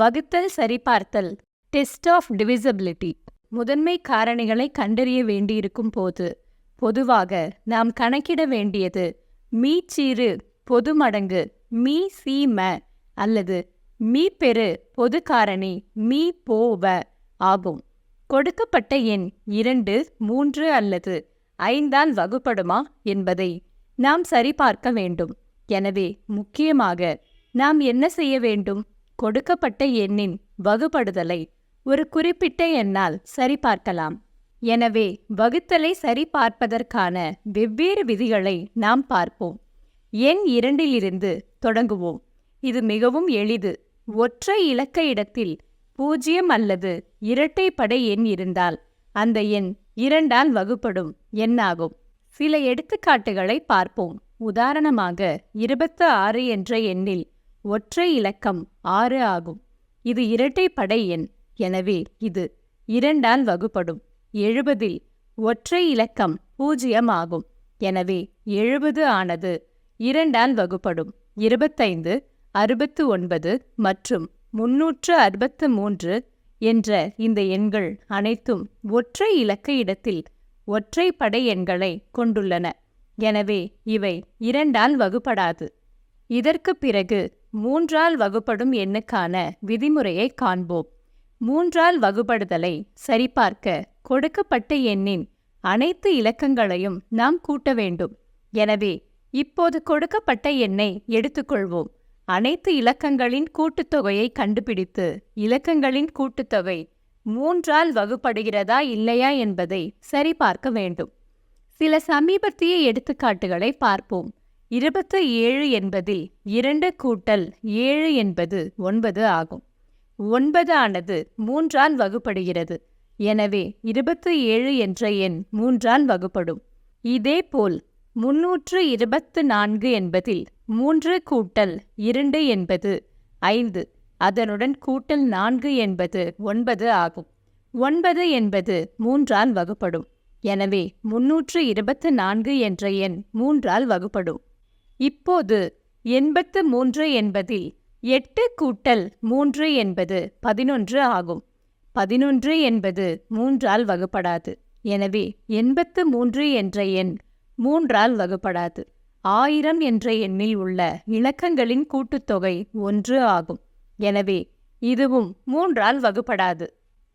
வகுத்தல் சரிபார்த்தல் test of divisibility முதன்மை காரணிகளை கண்டறிய வேண்டியிருக்கும் போது பொதுவாக நாம் கணக்கிட வேண்டியது மீச்சீறு பொது மடங்கு மீ சி ம அல்லது மீ பெரு பொது காரணி மீ போவ ஆகும். கொடுக்கப்பட்ட எண் இரண்டு மூன்று அல்லது ஐந்தால் வகுப்படுமா என்பதை நாம் சரிபார்க்க வேண்டும். எனவே முக்கியமாக நாம் என்ன செய்ய வேண்டும்? கொடுக்கப்பட்ட எண்ணின் வகுபடுதலை ஒரு குறிப்பிட்ட எண்ணால் சரிபார்க்கலாம். எனவே வகுத்தலை சரிபார்ப்பதற்கான வெவ்வேறு விதிகளை நாம் பார்ப்போம். எண் இரண்டிலிருந்து தொடங்குவோம். இது மிகவும் எளிது. ஒற்றை இலக்க இடத்தில் பூஜ்ஜியம் அல்லது இரட்டைப்படை எண் இருந்தால் அந்த எண் இரண்டால் வகுப்படும் எண்ணாகும். சில எடுத்துக்காட்டுகளை பார்ப்போம். உதாரணமாக இருபத்து ஆறு என்ற எண்ணில் ஒற்றை இலக்கம் ஆறு ஆகும். இது இரட்டைப்படை எண். எனவே இது இரண்டால் வகுப்படும் எழுபதில் ஒற்றை இலக்கம் பூஜ்ஜியம் ஆகும். எனவே எழுபது ஆனது இரண்டால் வகுப்படும் இருபத்தைந்து அறுபத்து ஒன்பது மற்றும் முன்னூற்று அறுபத்து மூன்று என்ற இந்த எண்கள் அனைத்தும் ஒற்றை இலக்க இடத்தில் ஒற்றை படை எண்களை கொண்டுள்ளன. எனவே இவை இரண்டால் வகுப்படாது இதற்கு பிறகு மூன்றால் வகுப்படும் எண்ணுக்கான விதிமுறையை காண்போம். மூன்றால் வகுப்படுதலை சரிபார்க்க கொடுக்கப்பட்ட எண்ணின் அனைத்து இலக்கங்களையும் நாம் கூட்ட வேண்டும். எனவே இப்போது கொடுக்கப்பட்ட எண்ணை எடுத்துக்கொள்வோம். அனைத்து இலக்கங்களின் கூட்டுத்தொகையை கண்டுபிடித்து இலக்கங்களின் கூட்டுத்தொகை மூன்றால் வகுப்படுகிறதா இல்லையா என்பதை சரிபார்க்க வேண்டும். சில சமீபத்திய எடுத்துக்காட்டுகளை பார்ப்போம். இருபத்து ஏழு என்பதில் இரண்டு கூட்டல் ஏழு என்பது ஒன்பது ஆகும். ஒன்பது ஆனது மூன்றால் வகுப்படுகிறது. எனவே இருபத்து ஏழு என்ற எண் மூன்றால் வகுப்படும். இதேபோல் முன்னூற்று இருபத்து நான்கு என்பதில் மூன்று கூட்டல் இரண்டு என்பது ஐந்து. அதனுடன் கூட்டல் நான்கு என்பது ஒன்பது ஆகும். ஒன்பது என்பது மூன்றால் வகுப்படும். எனவே முன்னூற்று இருபத்து நான்கு என்ற எண் மூன்றால் வகுப்படும். இப்போது எண்பத்து மூன்று என்பதில் எட்டு கூட்டல் மூன்று என்பது பதினொன்று ஆகும். பதினொன்று என்பது மூன்றால் வகுப்படாது. எனவே எண்பத்து மூன்று என்ற எண் மூன்றால் வகுப்படாது. ஆயிரம் என்ற எண்ணில் உள்ள இலக்கங்களின் கூட்டுத்தொகை ஒன்று ஆகும். எனவே இதுவும் மூன்றால் வகுப்படாது.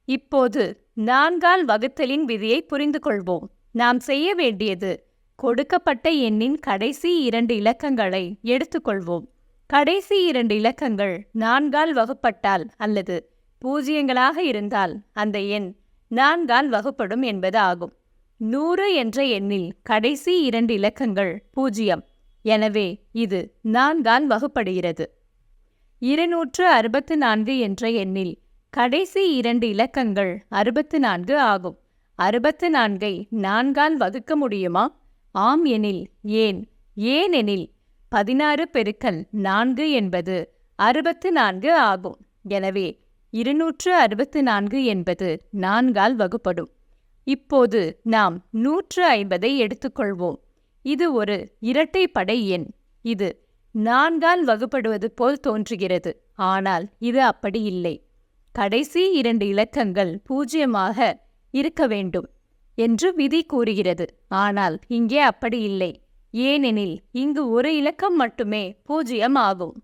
இப்போது நான்கால் வகுத்தலின் விதியை புரிந்து கொள்வோம் நாம் செய்ய வேண்டியது கொடுக்கப்பட்ட எண்ணின் கடைசி இரண்டு இலக்கங்களை எடுத்துக்கொள்வோம். கடைசி இரண்டு இலக்கங்கள் நான்கால் வகுப்பட்டால் அல்லது பூஜ்ஜியங்களாக இருந்தால் அந்த எண் நான்கால் வகுப்படும் என்பது ஆகும் நூறு என்ற எண்ணில் கடைசி இரண்டு இலக்கங்கள் பூஜ்ஜியம். எனவே இது நான்கால் வகுப்படுகிறது. இருநூற்று அறுபத்து நான்கு என்ற எண்ணில் கடைசி இரண்டு இலக்கங்கள் அறுபத்து நான்கு ஆகும். அறுபத்து நான்கை நான்கால் வகுக்க முடியுமா? ஆம் எனில் ஏன்? ஏனெனில் பதினாறு பெருக்கல் நான்கு என்பது அறுபத்து நான்கு ஆகும். எனவே இருநூற்று அறுபத்து நான்கு என்பது நான்கால் வகுப்படும். இப்போது நாம் நூற்று ஐம்பதை எடுத்துக்கொள்வோம். இது ஒரு இரட்டைப்படை எண். இது நான்கால் வகுப்படுவது போல் தோன்றுகிறது. ஆனால் இது அப்படி இல்லை. கடைசி இரண்டு இலக்கங்கள் பூஜ்யமாக இருக்க வேண்டும். என்று விதி கூறுகிறது. ஆனால் இங்கே அப்படி இல்லை. ஏனெனில் இங்கு ஒரு இலக்கம் மட்டுமே பூஜ்யம் ஆகும்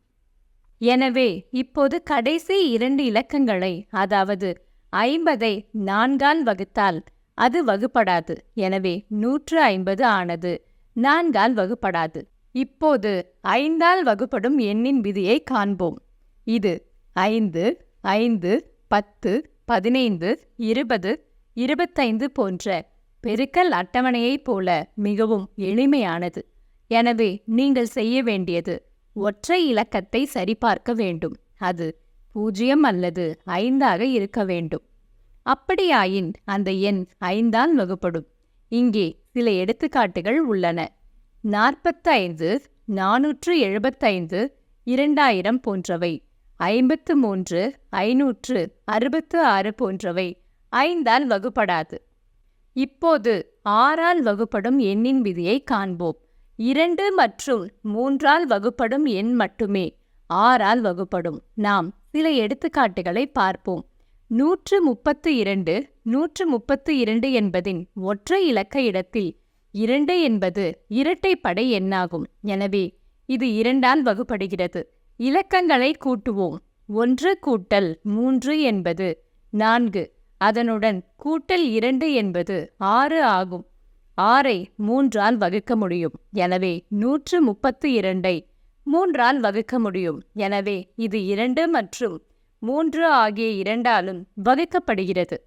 எனவே இப்போது கடைசி இரண்டு இலக்கங்களை அதாவது ஐம்பதை நான்கால் வகுத்தால் அது வகுப்படாது. எனவே நூற்று ஐம்பது ஆனது நான்கால் வகுப்படாது. இப்போது ஐந்தால் வகுப்படும் எண்ணின் விதியை காண்போம். இது ஐந்து ஐந்து பத்து பதினைந்து இருபது இருபத்தைந்து போன்ற பெருக்கல் அட்டவணையைப் போல மிகவும் எளிமையானது. எனவே நீங்கள் செய்ய வேண்டியது ஒற்றை இலக்கத்தை சரிபார்க்க வேண்டும். அது பூஜ்ஜியம் அல்லது ஐந்தாக இருக்க வேண்டும். அப்படியாயின் அந்த எண் ஐந்தால் வகுப்படும். இங்கே சில எடுத்துக்காட்டுகள் உள்ளன. நாற்பத்தைந்து நானூற்று எழுபத்தைந்து இரண்டாயிரம் போன்றவை ஐம்பத்து மூன்று ஐநூற்று அறுபத்து ஆறு போன்றவை ஐந்தால் வகுப்படாது. இப்போது ஆறால் வகுப்படும் எண்ணின் விதியை காண்போம். இரண்டு மற்றும் மூன்றால் வகுப்படும் எண் மட்டுமே ஆறால் வகுப்படும். நாம் சில எடுத்துக்காட்டுகளை பார்ப்போம். நூற்று முப்பத்து இரண்டு நூற்று முப்பத்து இரண்டு என்பதின் ஒற்றை இலக்க இடத்தில் இரண்டு என்பது இரட்டைப்படை எண்ணாகும். எனவே இது இரண்டால் வகுப்படுகிறது. இலக்கங்களை கூட்டுவோம். ஒன்று கூட்டல் மூன்று என்பது நான்கு. அதனுடன் கூட்டல் இரண்டு என்பது ஆறு ஆகும். ஆறை மூன்றால் வகுக்க முடியும். எனவே நூற்று முப்பத்து இரண்டை மூன்றால் வகுக்க முடியும். எனவே இது இரண்டு மற்றும் மூன்று ஆகிய இரண்டாலும் வகுக்கப்படுகிறது.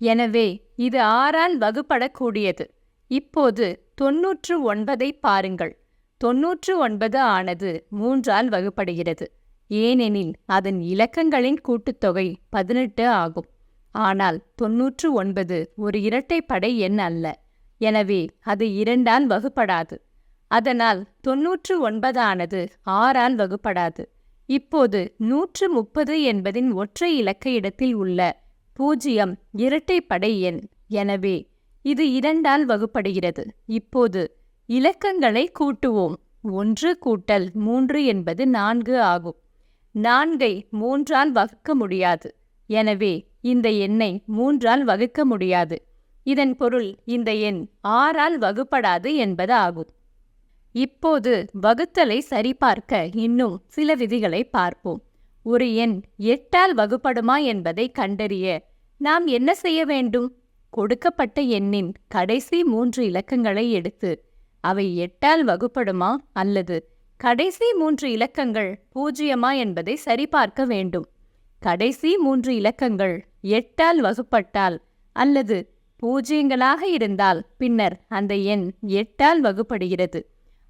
எனவே இது ஆறால் வகுப்படக்கூடியது. இப்போது தொன்னூற்று ஒன்பதை பாருங்கள். தொன்னூற்று ஒன்பது ஆனது மூன்றால் வகுப்படுகிறது. ஏனெனில் அதன் இலக்கங்களின் கூட்டுத்தொகை பதினெட்டு ஆகும். ஆனால் தொன்னூற்று ஒன்பது ஒரு இரட்டைப்படை எண் அல்ல. எனவே அது இரண்டால் வகுப்படாது. அதனால் தொன்னூற்று ஒன்பதானது ஆறால் வகுப்படாது. இப்போது நூற்று முப்பது என்பதின் ஒற்றை இலக்க இடத்தில் உள்ள பூஜ்ஜியம் இரட்டைப்படை எண். எனவே இது இரண்டால் வகுப்படுகிறது. இப்போது இலக்கங்களை கூட்டுவோம். ஒன்று கூட்டல் மூன்று என்பது நான்கு ஆகும். நான்கை மூன்றால் வகுக்க முடியாது. எனவே இந்த எண்ணை மூன்றால் வகுக்க முடியாது. இதன் பொருள் இந்த எண் ஆறால் வகுப்படாது என்பது ஆகும். இப்போது வகுத்தலை சரிபார்க்க இன்னும் சில விதிகளை பார்ப்போம். ஒரு எண் எட்டால் வகுப்படுமா என்பதை கண்டறிய நாம் என்ன செய்ய வேண்டும்? கொடுக்கப்பட்ட எண்ணின் கடைசி மூன்று இலக்கங்களை எடுத்து அவை எட்டால் வகுப்படுமா அல்லது கடைசி மூன்று இலக்கங்கள் பூஜ்ஜியமா என்பதை சரிபார்க்க வேண்டும். கடைசி மூன்று இலக்கங்கள் எட்டால் வகுப்பட்டால் அல்லது பூஜ்ஜியங்களாக இருந்தால் பின்னர் அந்த எண் எட்டால் வகுப்படுகிறது.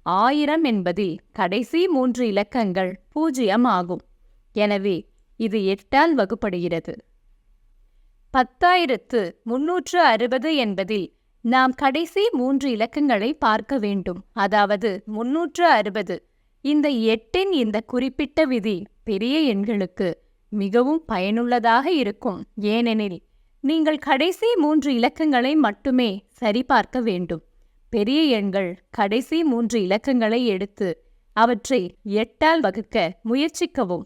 ஆயிரம் என்பதில் கடைசி மூன்று இலக்கங்கள் பூஜ்ஜியம் ஆகும். எனவே இது எட்டால் வகுப்படுகிறது. பத்தாயிரத்து முன்னூற்று அறுபது என்பதில் நாம் கடைசி மூன்று இலக்கங்களை பார்க்க வேண்டும். அதாவது முன்னூற்று அறுபது. இந்த எட்டின் இந்த குறிப்பிட்ட விதி பெரிய எண்களுக்கு மிகவும் பயனுள்ளதாக இருக்கும். ஏனெனில் நீங்கள் கடைசி மூன்று இலக்கங்களை மட்டுமே சரிபார்க்க வேண்டும். பெரிய எண்கள் கடைசி மூன்று இலக்கங்களை எடுத்து அவற்றை எட்டால் வகுக்க முயற்சிக்கவும்.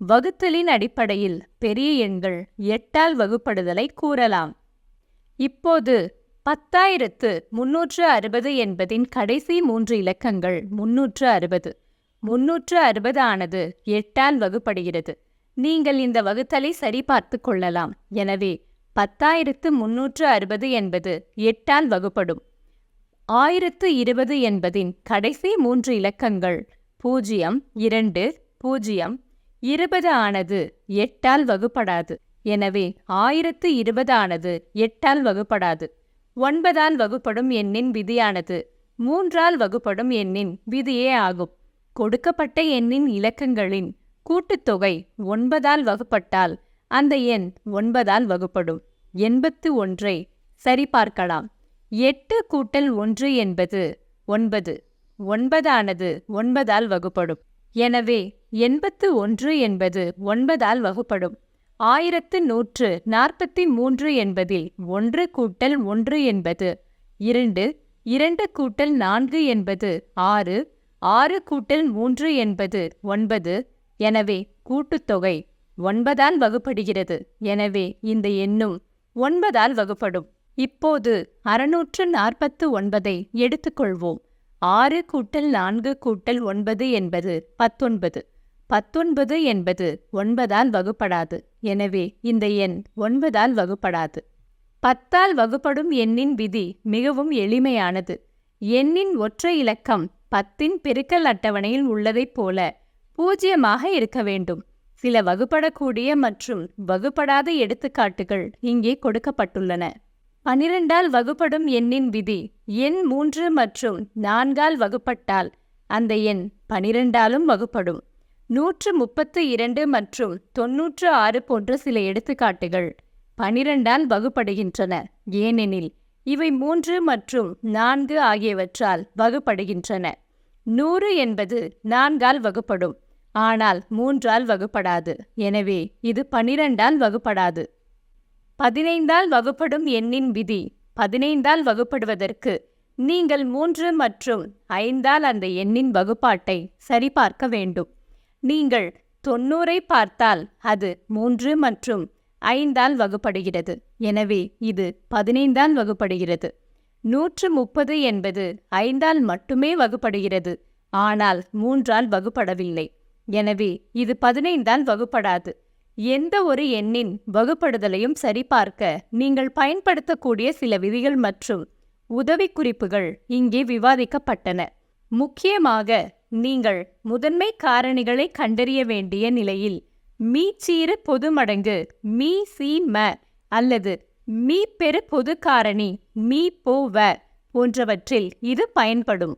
வகுத்தலின் அடிப்படையில் பெரிய எண்கள் எட்டால் வகுப்படுதலை கூறலாம். இப்போது பத்தாயிரத்து முன்னூற்று அறுபது என்பதின் கடைசி மூன்று இலக்கங்கள் முன்னூற்று அறுபது. முன்னூற்று அறுபது ஆனது எட்டால் வகுப்படுகிறது. நீங்கள் இந்த வகுத்தலை சரிபார்த்து கொள்ளலாம். எனவே பத்தாயிரத்து முன்னூற்று அறுபது என்பது எட்டால் வகுப்படும். ஆயிரத்து இருபது என்பதின் கடைசி மூன்று இலக்கங்கள் பூஜ்ஜியம் இரண்டு பூஜ்ஜியம் இருபது ஆனது எட்டால் வகுப்படாது. எனவே ஆயிரத்து இருபது ஆனது எட்டால் வகுப்படாது. ஒன்பதால் வகுப்படும் எண்ணின் விதியானது மூன்றால் வகுப்படும் எண்ணின் விதியே ஆகும். கொடுக்கப்பட்ட எண்ணின் இலக்கங்களின் கூட்டுத்தொகை ஒன்பதால் வகுப்பட்டால் அந்த எண் ஒன்பதால் வகுப்படும். எண்பத்து ஒன்றை சரிபார்க்கலாம். எட்டு கூட்டல் ஒன்று என்பது ஒன்பது. ஒன்பதானது ஒன்பதால் வகுப்படும். எனவே எண்பத்து ஒன்று என்பது ஒன்பதால் வகுப்படும். ஆயிரத்து நூற்று நாற்பத்தி மூன்று என்பதில் ஒன்று கூட்டல் ஒன்று என்பது இரண்டு. இரண்டு கூட்டல் நான்கு என்பது ஆறு. ஆறு கூட்டல் மூன்று என்பது ஒன்பது. எனவே கூட்டுத்தொகை ஒன்பதால் வகுப்படுகிறது. எனவே இந்த எண்ணும் ஒன்பதால் வகுப்படும். இப்போது அறுநூற்று நாற்பத்து ஒன்பதை எடுத்துக்கொள்வோம். ஆறு கூட்டல் நான்கு கூட்டல் ஒன்பது என்பது பத்தொன்பது. பத்தொன்பது என்பது ஒன்பதால் வகுப்படாது. எனவே இந்த எண் ஒன்பதால் வகுப்படாது. பத்தால் வகுப்படும் எண்ணின் விதி மிகவும் எளிமையானது. எண்ணின் ஒற்றை இலக்கம் பத்தின் பெருக்கல் அட்டவணையில் உள்ளதைப் போல பூஜ்யமாக இருக்க வேண்டும். சில வகுப்படக்கூடிய மற்றும் வகுப்படாத எடுத்துக்காட்டுகள் இங்கே கொடுக்கப்பட்டுள்ளன. பனிரெண்டால் வகுப்படும் எண்ணின் விதி எண் மூன்று மற்றும் நான்கால் வகுப்பட்டால் அந்த எண் பனிரெண்டாலும் வகுப்படும். நூற்று முப்பத்து இரண்டு மற்றும் தொன்னூற்று ஆறு போன்ற சில எடுத்துக்காட்டுகள் பனிரெண்டால் வகுப்படுகின்றன. ஏனெனில் இவை மூன்று மற்றும் நான்கு ஆகியவற்றால் வகுப்படுகின்றன. நூறு என்பது நான்கால் வகுப்படும். ஆனால் மூன்றால் வகுப்படாது. எனவே இது பனிரெண்டால் வகுப்படாது. பதினைந்தால் வகுப்படும் எண்ணின் விதி. பதினைந்தால் வகுப்படுவதற்கு நீங்கள் மூன்று மற்றும் ஐந்தால் அந்த எண்ணின் வகுப்பாட்டை சரிபார்க்க வேண்டும். நீங்கள் தொண்ணூறை பார்த்தால் அது மூன்று மற்றும் ஐந்தால் வகுப்படுகிறது. எனவே இது பதினைந்தால் வகுப்படுகிறது. நூற்று முப்பது என்பது ஐந்தால் மட்டுமே வகுப்படுகிறது. ஆனால் மூன்றால் வகுப்படவில்லை. எனவே இது பதினைந்தால் வகுப்படாது. எந்த ஒரு எண்ணின் வகுப்படுதலையும் சரிபார்க்க நீங்கள் பயன்படுத்தக்கூடிய சில விதிகள் மற்றும் உதவிக்குறிப்புகள் இங்கே விவாதிக்கப்பட்டன. முக்கியமாக நீங்கள் முதன்மை காரணிகளை கண்டறிய வேண்டிய நிலையில் மீச்சீறு பொது மடங்கு மீ சி ம அல்லது மீ பெரு பொது காரணி மீ போ வ போன்றவற்றில் இது பயன்படும்.